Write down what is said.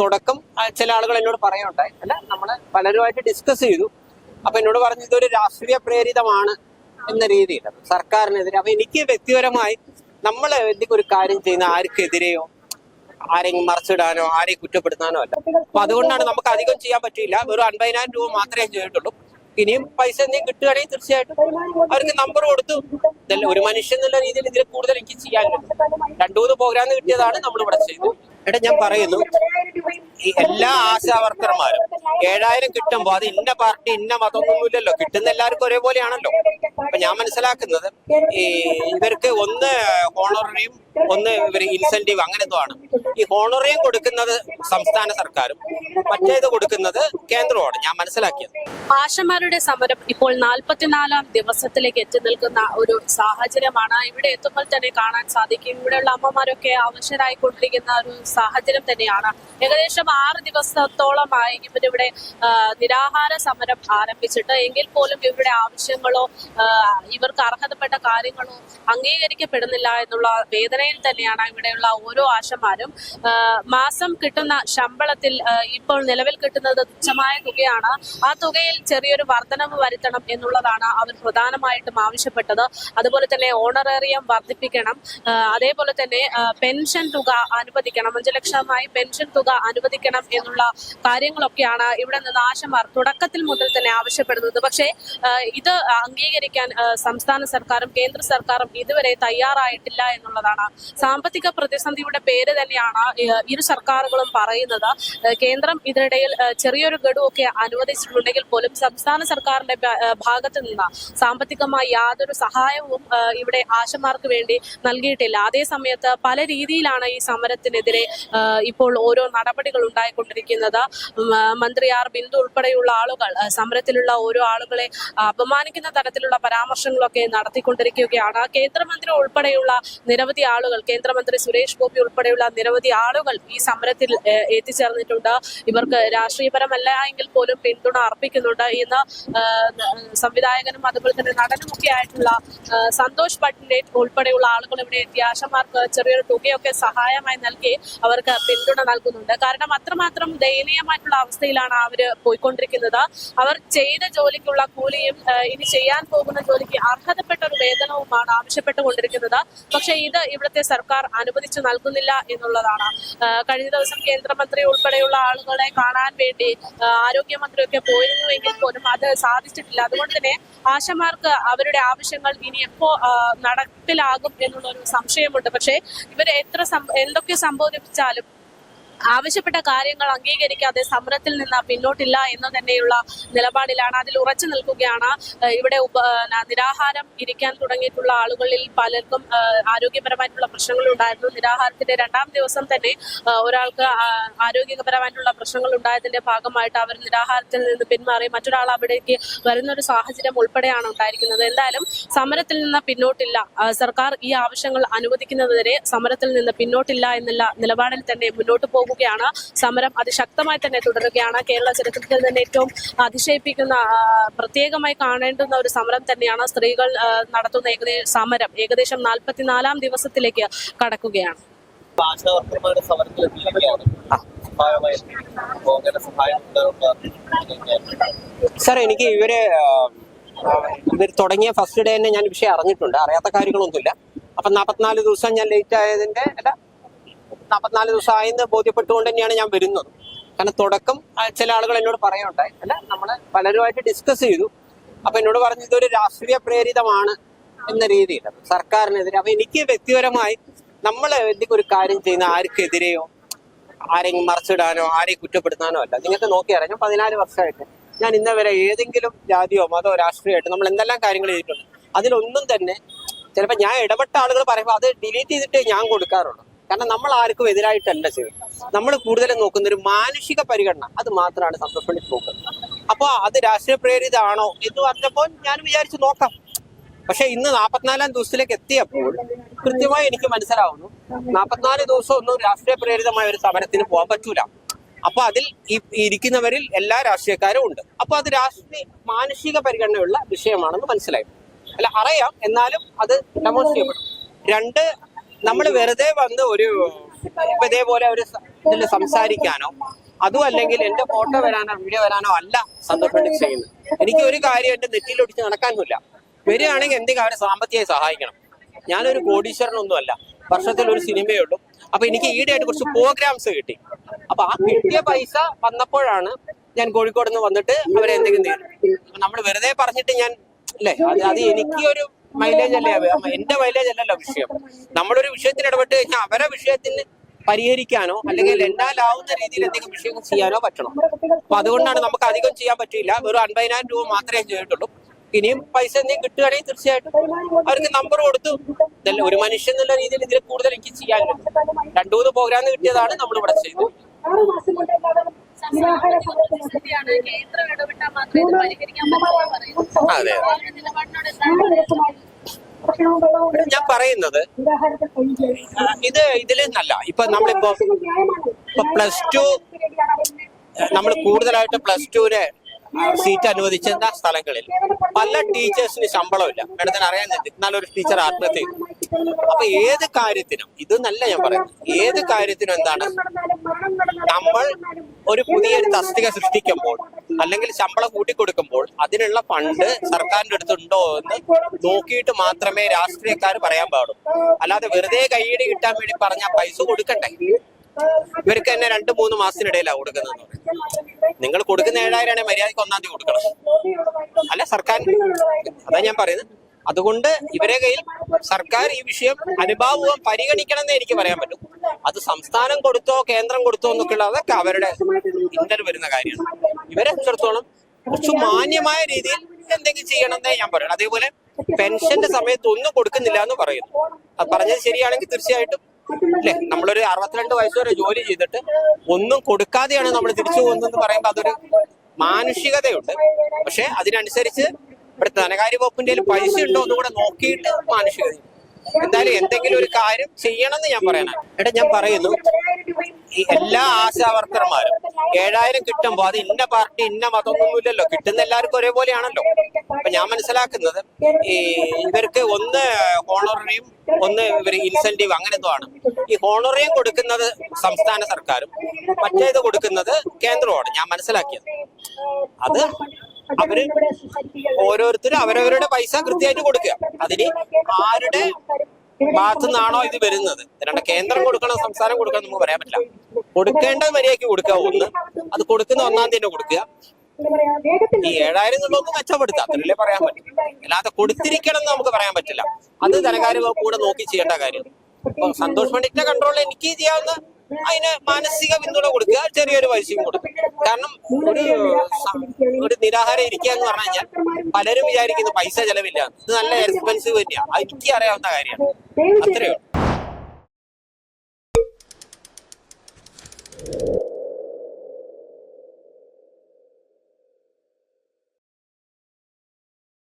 തുടക്കം ചില ആളുകൾ എന്നോട് പറയുണ്ടായി അല്ല നമ്മൾ പലരുമായിട്ട് ഡിസ്കസ് ചെയ്തു. അപ്പൊ എന്നോട് പറഞ്ഞു ഇതൊരു രാഷ്ട്രീയ പ്രേരിതമാണ് എന്ന രീതിയിൽ. സർക്കാരിനെതിരെ അപ്പൊ എനിക്ക് വ്യക്തിപരമായി നമ്മൾ എന്തെങ്കിലും ഒരു കാര്യം ചെയ്യുന്ന ആർക്കെതിരെയോ ആരെങ്കിലും മറിച്ചിടാനോ ആരെയും കുറ്റപ്പെടുത്താനോ അല്ല. അപ്പൊ അതുകൊണ്ടാണ് നമുക്ക് അധികം ചെയ്യാൻ പറ്റില്ല ഒരു അൻപതിനായിരം രൂപ മാത്രമേ ചെയ്തിട്ടുള്ളൂ. ഇനിയും പൈസ എന്തെങ്കിലും കിട്ടുകയാണെങ്കിൽ തീർച്ചയായിട്ടും അവർക്ക് നമ്പർ കൊടുത്തു. ഒരു മനുഷ്യൻ എന്നുള്ള രീതിയിൽ ഇതിൽ കൂടുതൽ എനിക്ക് ചെയ്യാൻ രണ്ടു മൂന്ന് പ്രോഗ്രാം കിട്ടിയതാണ് നമ്മൾ ഇവിടെ ചെയ്തത്. എടാ ഞാൻ പറയുന്നു ഈ എല്ലാ ആശാവർത്തർമാരും ഏഴായിരം കിട്ടുമ്പോൾ അത് ഇന്ന പാർട്ടി ഇന്ന മതമൊന്നുമില്ലല്ലോ. കിട്ടുന്ന എല്ലാവർക്കും ഒരേപോലെയാണല്ലോ. അപ്പൊ ഞാൻ മനസ്സിലാക്കുന്നത് ഈ ഇവർക്ക് ഒന്ന് ഹോണറിയും ഒന്ന് ഇവർ ഇൻസെന്റീവ് അങ്ങനെ ആണ്. ഈ ഹോണറിയും കൊടുക്കുന്നത് സംസ്ഥാന സർക്കാരും മറ്റേത് കൊടുക്കുന്നത് കേന്ദ്രമാണ് ഞാൻ മനസ്സിലാക്കിയത്. ആശമാരുടെ സമരം ഇപ്പോൾ നാൽപ്പത്തിനാലാം ദിവസത്തിലേക്ക് എത്തി നിൽക്കുന്ന ഒരു സാഹചര്യമാണ്. ഇവിടെ എത്തുമ്പോൾ തന്നെ കാണാൻ സാധിക്കും. ഇവിടെയുള്ള അമ്മമാരൊക്കെ അവശരായിക്കൊണ്ടിരിക്കുന്ന ഒരു സാഹചര്യം തന്നെയാണ്. ഏകദേശം ആറ് ദിവസത്തോളമായി ഇവരിവിടെ നിരാഹാര സമരം ആരംഭിച്ചിട്ട്. എങ്കിൽ പോലും ഇവരുടെ ആവശ്യങ്ങളോ ഇവർക്ക് അർഹതപ്പെട്ട കാര്യങ്ങളോ അംഗീകരിക്കപ്പെടുന്നില്ല എന്നുള്ള വേദനയിൽ തന്നെയാണ് ഇവിടെയുള്ള ഓരോ ആശമാരും. മാസം കിട്ടുന്ന ശമ്പളത്തിൽ ഇപ്പോൾ നിലവിൽ കിട്ടുന്നത് തുച്ഛമായ തുകയാണ്. ആ തുകയിൽ ചെറിയൊരു വർധനവ് വരുത്തണം എന്നുള്ളതാണ് അവർ പ്രധാനമായിട്ടും ആവശ്യപ്പെട്ടത്. അതുപോലെ തന്നെ ഓണറേറിയം വർദ്ധിപ്പിക്കണം. അതേപോലെ തന്നെ പെൻഷൻ തുക അനുവദിക്കണം. അഞ്ചു ലക്ഷമായി പെൻഷൻ തുക അനുവദിക്കണം എന്നുള്ള കാര്യങ്ങളൊക്കെയാണ് ഇവിടെ നിന്ന് ആശമാർ തുടക്കത്തിൽ മുതൽ തന്നെ ആവശ്യപ്പെടുന്നത്. പക്ഷേ ഇത് അംഗീകരിക്കാൻ സംസ്ഥാന സർക്കാരും കേന്ദ്ര സർക്കാരും ഇതുവരെ തയ്യാറായിട്ടില്ല എന്നുള്ളതാണ്. സാമ്പത്തിക പ്രതിസന്ധിയുടെ പേര് തന്നെയാണ് ഇരു സർക്കാരുകളും പറയുന്നത്. കേന്ദ്രം ഇതിനിടയിൽ ചെറിയൊരു ഗഡുവൊക്കെ അനുവദിച്ചിട്ടുണ്ടെങ്കിൽ പോലും സംസ്ഥാന സർക്കാരിന്റെ ഭാഗത്ത് നിന്ന് സാമ്പത്തികമായി യാതൊരു സഹായവും ഇവിടെ ആശമാർക്ക് വേണ്ടി നൽകിയിട്ടില്ല. അതേസമയത്ത് പല രീതിയിലാണ് ഈ സമരത്തിനെതിരെ ഇപ്പോൾ ഓരോ നടപടികൾ ഉണ്ടായിക്കൊണ്ടിരിക്കുന്നത്. മന്ത്രി ആർ ബിന്ദു ഉൾപ്പെടെയുള്ള ആളുകൾ സമരത്തിലുള്ള ഓരോ ആളുകളെ അപമാനിക്കുന്ന തരത്തിലുള്ള പരാമർശങ്ങളൊക്കെ നടത്തിക്കൊണ്ടിരിക്കുകയാണ്. കേന്ദ്രമന്ത്രി ഉൾപ്പെടെയുള്ള നിരവധി ആളുകൾ കേന്ദ്രമന്ത്രി സുരേഷ് ഗോപി ഉൾപ്പെടെയുള്ള നിരവധി ആളുകൾ ഈ സമരത്തിൽ എത്തിച്ചേർന്നിട്ടുണ്ട്. ഇവർക്ക് രാഷ്ട്രീയപരമല്ല എങ്കിൽ പോലും പിന്തുണ അർപ്പിക്കുന്നുണ്ട് ഇന്ന് സംവിധായകനും അതുപോലെ തന്നെ നടനുമൊക്കെ ആയിട്ടുള്ള സന്തോഷ് പണ്ഡിറ്റ് ഉൾപ്പെടെയുള്ള ആളുകൾ ഇവിടെ എത്തി ആശമാർക്ക് ചെറിയൊരു തുകയൊക്കെ സഹായമായി നൽകി. അവർക്ക് പിന്തുണ നൽകുന്നുണ്ട്. കാരണം അത്രമാത്രം ദയനീയമായിട്ടുള്ള അവസ്ഥയിലാണ് അവർ പോയിക്കൊണ്ടിരിക്കുന്നത്. അവർ ചെയ്ത ജോലിക്കുള്ള കൂലിയും ഇനി ചെയ്യാൻ പോകുന്ന ജോലിക്ക് അർഹതപ്പെട്ട ഒരു വേതനവുമാണ് ആവശ്യപ്പെട്ടുകൊണ്ടിരിക്കുന്നത്. പക്ഷെ ഇത് ഇവിടുത്തെ സർക്കാർ അനുവദിച്ചു നൽകുന്നില്ല എന്നുള്ളതാണ്. കഴിഞ്ഞ ദിവസം കേന്ദ്രമന്ത്രി ഉൾപ്പെടെയുള്ള ആളുകളെ കാണാൻ വേണ്ടി ആരോഗ്യമന്ത്രിയൊക്കെ പോയിരുന്നുവെങ്കിൽ പോലും അത് സാധിച്ചിട്ടില്ല. അതുകൊണ്ട് തന്നെ ആശമാർക്ക് അവരുടെ ആവശ്യങ്ങൾ ഇനി എപ്പോ നടപ്പിലാകും എന്നുള്ള ഒരു സംശയമുണ്ട്. പക്ഷെ ഇവർ എത്ര എന്തൊക്കെ എന്തൊക്കെ चालू ആവശ്യപ്പെട്ട കാര്യങ്ങൾ അംഗീകരിക്കാതെ സമരത്തിൽ നിന്ന് പിന്നോട്ടില്ല എന്ന് തന്നെയുള്ള നിലപാടിലാണ്. അതിൽ ഉറച്ചു നിൽക്കുകയാണ്. ഇവിടെ നിരാഹാരം ഇരിക്കാൻ തുടങ്ങിയിട്ടുള്ള ആളുകളിൽ പലർക്കും ആരോഗ്യപരമായിട്ടുള്ള പ്രശ്നങ്ങൾ ഉണ്ടായിരുന്നു. നിരാഹാരത്തിന്റെ രണ്ടാം ദിവസം തന്നെ ഒരാൾക്ക് ആരോഗ്യപരമായിട്ടുള്ള പ്രശ്നങ്ങൾ ഉണ്ടായതിന്റെ ഭാഗമായിട്ട് അവർ നിരാഹാരത്തിൽ നിന്ന് പിന്മാറി മറ്റൊരാൾ അവിടേക്ക് വരുന്ന ഒരു സാഹചര്യം ഉൾപ്പെടെയാണ് ഉണ്ടായിരിക്കുന്നത്. എന്തായാലും സമരത്തിൽ നിന്ന് പിന്നോട്ടില്ല. സർക്കാർ ഈ ആവശ്യങ്ങൾ അനുവദിക്കുന്നതുവരെ സമരത്തിൽ നിന്ന് പിന്നോട്ടില്ല എന്നുള്ള നിലപാടിൽ തന്നെ മുന്നോട്ട് പോകുകയാണ്. സമരം അതിശക്തമായി തന്നെ തുടരുകയാണ്. കേരള ചരിത്രത്തിൽ തന്നെ ഏറ്റവും അതിശയിപ്പിക്കുന്ന പ്രത്യേകമായി കാണേണ്ടുന്ന ഒരു സമരം തന്നെയാണ് സ്ത്രീകൾ നടത്തുന്ന ഏകദേശം സമരം. ഏകദേശം നാൽപ്പത്തിനാലാം ദിവസത്തിലേക്ക് കടക്കുകയാണ്. സാർ എനിക്ക് ഇവർ ഇവർ തുടങ്ങിയ ഫസ്റ്റ് ഡേ തന്നെ ഞാൻ വിഷയം അറിഞ്ഞിട്ടുണ്ട്. അറിയാത്ത കാര്യങ്ങളൊന്നുമില്ല. അപ്പൊ നാപ്പത്തിനാല് ദിവസം ഞാൻ ലേറ്റ് ആയതിന്റെ അല്ല നാൽപ്പത്തിനാല് ദിവസം ആയെന്ന് ബോധ്യപ്പെട്ടുകൊണ്ട് തന്നെയാണ് ഞാൻ വരുന്നത്. കാരണം തുടക്കം ചില ആളുകൾ എന്നോട് പറയുണ്ടായി അല്ല നമ്മൾ പലരുമായിട്ട് ഡിസ്കസ് ചെയ്തു. അപ്പൊ എന്നോട് പറഞ്ഞു ഇതൊരു രാഷ്ട്രീയ പ്രേരിതമാണ് എന്ന രീതിയിൽ. സർക്കാരിനെതിരെ അപ്പൊ എനിക്ക് വ്യക്തിപരമായി നമ്മൾ എന്തെങ്കിലും ഒരു കാര്യം ചെയ്യുന്ന ആർക്കെതിരെയോ ആരെങ്കിലും മറച്ചിടാനോ ആരെയും കുറ്റപ്പെടുത്താനോ അല്ല. നിങ്ങൾക്ക് നോക്കിയറിയാം ഞാൻ പതിനാല് വർഷമായിട്ട് ഞാൻ ഇന്ന വരെ ഏതെങ്കിലും ജാതിയോ മതോ രാഷ്ട്രീയമായിട്ട് നമ്മൾ എന്തെല്ലാം കാര്യങ്ങൾ ചെയ്തിട്ടുണ്ട് അതിലൊന്നും തന്നെ ചിലപ്പോൾ ഞാൻ ഇടപെട്ട ആളുകൾ പറയുമ്പോൾ അത് ഡിലീറ്റ് ചെയ്തിട്ട് ഞാൻ കൊടുക്കാറുള്ളൂ. കാരണം നമ്മൾ ആർക്കും എതിരായിട്ടല്ല ചെയ്യുന്നത് നമ്മൾ കൂടുതലും നോക്കുന്ന ഒരു മാനുഷിക പരിഗണന. അത് മാത്രമാണ് സംരക്ഷണത്തിൽ നോക്കുന്നത് അപ്പോൾ അത് രാഷ്ട്രീയ പ്രേരിതാണോ എന്ന് പറഞ്ഞപ്പോൾ ഞാൻ വിചാരിച്ചു നോക്കാം. പക്ഷെ ഇന്ന് നാൽപ്പത്തിനാലാം ദിവസത്തിലേക്ക് എത്തിയപ്പോൾ കൃത്യമായി എനിക്ക് മനസ്സിലാവുന്നു. നാൽപ്പത്തിനാല് ദിവസം ഒന്നും രാഷ്ട്രീയ പ്രേരിതമായ ഒരു സമരത്തിന് പോകാൻ പറ്റൂല. അപ്പൊ അതിൽ ഈ ഇരിക്കുന്നവരിൽ എല്ലാ രാഷ്ട്രീയക്കാരും ഉണ്ട്. അപ്പൊ അത് രാഷ്ട്രീയ മാനുഷിക പരിഗണനയുള്ള വിഷയമാണെന്ന് മനസ്സിലായി. അല്ല അറിയാം. എന്നാലും അത് ഡെമോൺസ്ട്രേറ്റ് ചെയ്യപ്പെടും. രണ്ട് നമ്മൾ വെറുതെ വന്ന് ഒരു ഇതേപോലെ ഒരു ഇതിൽ സംസാരിക്കാനോ അതും അല്ലെങ്കിൽ എന്റെ ഫോട്ടോ വരാനോ വീഡിയോ വരാനോ അല്ല സന്തോഷ് ചെയ്യുന്നത്. എനിക്ക് ഒരു കാര്യം എന്റെ നെറ്റിയിലൊടിച്ച് നടക്കാനുമില്ല വരികയാണെങ്കിൽ എന്തെങ്കിലും അവരെ സാമ്പത്തികമായി സഹായിക്കണം. ഞാനൊരു കോടീശ്വരനൊന്നുമല്ല. വർഷത്തിൽ ഒരു സിനിമയേ ഉള്ളൂ. അപ്പൊ എനിക്ക് ഈടെയായിട്ട് കുറച്ച് പ്രോഗ്രാംസ് കിട്ടി. അപ്പൊ ആ കിട്ടിയ പൈസ വന്നപ്പോഴാണ് ഞാൻ കോഴിക്കോട് നിന്ന് വന്നിട്ട് അവരെ എന്തെങ്കിലും ചെയ്തു നമ്മൾ വെറുതെ പറഞ്ഞിട്ട് ഞാൻ അല്ലേ? അത് എനിക്ക് ഒരു മൈലേജ് അല്ലേ എന്റെ മൈലേജ് അല്ലല്ലോ വിഷയം. നമ്മളൊരു വിഷയത്തിന് ഇടപെട്ട് കഴിഞ്ഞാൽ അവരെ വിഷയത്തിന് പരിഹരിക്കാനോ അല്ലെങ്കിൽ എന്നാലാവുന്ന രീതിയിൽ എന്തെങ്കിലും വിഷയങ്ങൾ ചെയ്യാനോ പറ്റണം. അപ്പൊ അതുകൊണ്ടാണ് നമുക്ക് അധികം ചെയ്യാൻ പറ്റില്ല വെറും അൻപതിനായിരം രൂപ മാത്രമേ ചെയ്തിട്ടുള്ളൂ. ഇനിയും പൈസ എന്തെങ്കിലും കിട്ടുകയാണെങ്കിൽ തീർച്ചയായിട്ടും അവർക്ക് നമ്പർ കൊടുത്തു. ഇതല്ല ഒരു മനുഷ്യൻ എന്നുള്ള രീതിയിൽ ഇതിൽ കൂടുതൽ എനിക്ക് ചെയ്യാനില്ല. രണ്ടു മൂന്ന് പ്രോഗ്രാം കിട്ടിയതാണ് നമ്മൾ ഇവിടെ ചെയ്തത് അതെ ഞാൻ പറയുന്നത് ഇത് ഇതിൽ നിന്നല്ല ഇപ്പൊ നമ്മളിപ്പോ ഇപ്പൊ പ്ലസ് ടു നമ്മൾ കൂടുതലായിട്ട് പ്ലസ് ടുവിന് സീറ്റ് അനുവദിച്ച സ്ഥലങ്ങളിൽ. പല ടീച്ചേഴ്സിന് ശമ്പളമില്ല. മേഡത്തിന് അറിയാൻ എന്നാലും ഒരു ടീച്ചർ ആത്മഹത്യ ചെയ്തു. അപ്പൊ ഏത് കാര്യത്തിനും ഇത് നല്ല ഞാൻ പറയുന്നത് ഏത് കാര്യത്തിനും എന്താണ്? നമ്മൾ ഒരു പുതിയൊരു തസ്തിക സൃഷ്ടിക്കുമ്പോൾ അല്ലെങ്കിൽ ശമ്പളം കൂട്ടിക്കൊടുക്കുമ്പോൾ അതിനുള്ള ഫണ്ട് സർക്കാരിന്റെ അടുത്തുണ്ടോ എന്ന് നോക്കിയിട്ട് മാത്രമേ രാഷ്ട്രീയക്കാർ പറയാൻ പാടുള്ളൂ. അല്ലാതെ വെറുതെ കൈയ്യടി കിട്ടാൻ വേണ്ടി പറഞ്ഞ പൈസ കൊടുക്കണ്ടേ? ഇവർക്ക് തന്നെ രണ്ട് മൂന്ന് മാസത്തിനിടയിലാണ് കൊടുക്കുന്നത് നിങ്ങൾ കൊടുക്കുന്ന ഏഴായിരം ആണെങ്കിൽ മര്യാദയ്ക്ക് ഒന്നാം തീയതി കൊടുക്കണം. അല്ല സർക്കാർ അതാ ഞാൻ പറയുന്നത്. അതുകൊണ്ട് ഇവരെ കയ്യിൽ സർക്കാർ ഈ വിഷയം അനുഭാവം പരിഗണിക്കണമെന്ന് എനിക്ക് പറയാൻ പറ്റും. അത് സംസ്ഥാനം കൊടുത്തോ കേന്ദ്രം കൊടുത്തോ എന്നൊക്കെ ഉള്ള അതൊക്കെ അവരുടെ ഇന്റർ വരുന്ന കാര്യമാണ്. ഇവരെ സംബന്ധിച്ചിടത്തോളം കുറച്ച് മാന്യമായ രീതിയിൽ എന്തെങ്കിലും ചെയ്യണമെന്നേ ഞാൻ പറയുള്ളൂ. അതേപോലെ പെൻഷന്റെ സമയത്ത് ഒന്നും കൊടുക്കുന്നില്ല എന്ന് പറയുന്നു. അത് പറഞ്ഞത് ശരിയാണെങ്കിൽ തീർച്ചയായിട്ടും അല്ലേ? നമ്മളൊരു അറുപത്തിരണ്ട് വയസ്സ് വരെ ജോലി ചെയ്തിട്ട് ഒന്നും കൊടുക്കാതെയാണ് നമ്മൾ തിരിച്ചു പോകുന്നതെന്ന് പറയുമ്പോൾ അതൊരു മാനുഷികതയുണ്ട്. പക്ഷെ അതിനനുസരിച്ച് ഇവിടെ ധനകാര്യ വകുപ്പിന്റെ പൈസ ഉണ്ടോ എന്നുകൂടെ നോക്കിയിട്ട് മാനുഷികത എന്തായാലും എന്തെങ്കിലും ഒരു കാര്യം ചെയ്യണമെന്ന് ഞാൻ പറയണം. എടാ ഞാൻ പറയുന്നു ഈ എല്ലാ ആശാ വർക്കർമാരും ഏഴായിരം കിട്ടുമ്പോൾ അത് ഇന്ന പാർട്ടി ഇന്ന മതമൊന്നുമില്ലല്ലോ. കിട്ടുന്ന എല്ലാവർക്കും ഒരേപോലെയാണല്ലോ. അപ്പൊ ഞാൻ മനസ്സിലാക്കുന്നത് ഈ ഇവർക്ക് ഒന്ന് ഹോണറിയും ഒന്ന് ഇവർ ഇൻസെന്റീവ് അങ്ങനെ എന്തോ ആണ്. ഈ ഹോണറിയും കൊടുക്കുന്നത് സംസ്ഥാന സർക്കാരും മറ്റേത് കൊടുക്കുന്നത് കേന്ദ്രവുമാണ്. ഞാൻ മനസ്സിലാക്കിയത്. അത് അവർ ഓരോരുത്തരും അവരവരുടെ പൈസ കൃത്യമായിട്ട് കൊടുക്കുക. അതിന് ആരുടെ ഭാഗത്തുനിന്നാണോ ഇത് വരുന്നത്? രണ്ട് കേന്ദ്രം കൊടുക്കണം സംസ്ഥാനം കൊടുക്കണം നമുക്ക് പറയാൻ പറ്റില്ല. കൊടുക്കേണ്ട മര്യാദയ്ക്ക് കൊടുക്കുക. ഒന്ന് അത് കൊടുക്കുന്ന ഒന്നാം തീയതി കൊടുക്കുക. ഈ ഏഴായിരം എന്നുള്ളതൊന്നും മെച്ചപ്പെടുത്തുക. അത്രല്ലേ പറയാൻ പറ്റില്ല അല്ലാതെ കൊടുത്തിരിക്കണം എന്ന് നമുക്ക് പറയാൻ പറ്റില്ല. അത് ധനകാര്യ വകുപ്പ് കൂടെ നോക്കി ചെയ്യേണ്ട കാര്യം. അപ്പൊ സന്തോഷ് പണ്ഡിറ്റിന്റെ കൺട്രോളിൽ എനിക്ക് ചെയ്യാവുന്ന അതിന് മാനസിക പിന്തുണ കൊടുക്കുക ചെറിയൊരു പൈസയും കൊടുക്കുക. കാരണം ഒരു ഒരു നിരാഹാരം ഇരിക്കുക എന്ന് പറഞ്ഞു കഴിഞ്ഞാൽ പലരും വിചാരിക്കുന്നു പൈസ ചെലവില്ല. ഇത് നല്ല എക്സ്പെൻസീവ് തന്നെയാണ് എനിക്ക് അറിയാവുന്ന കാര്യമാണ്. അത്രയേ ഉള്ളൂ.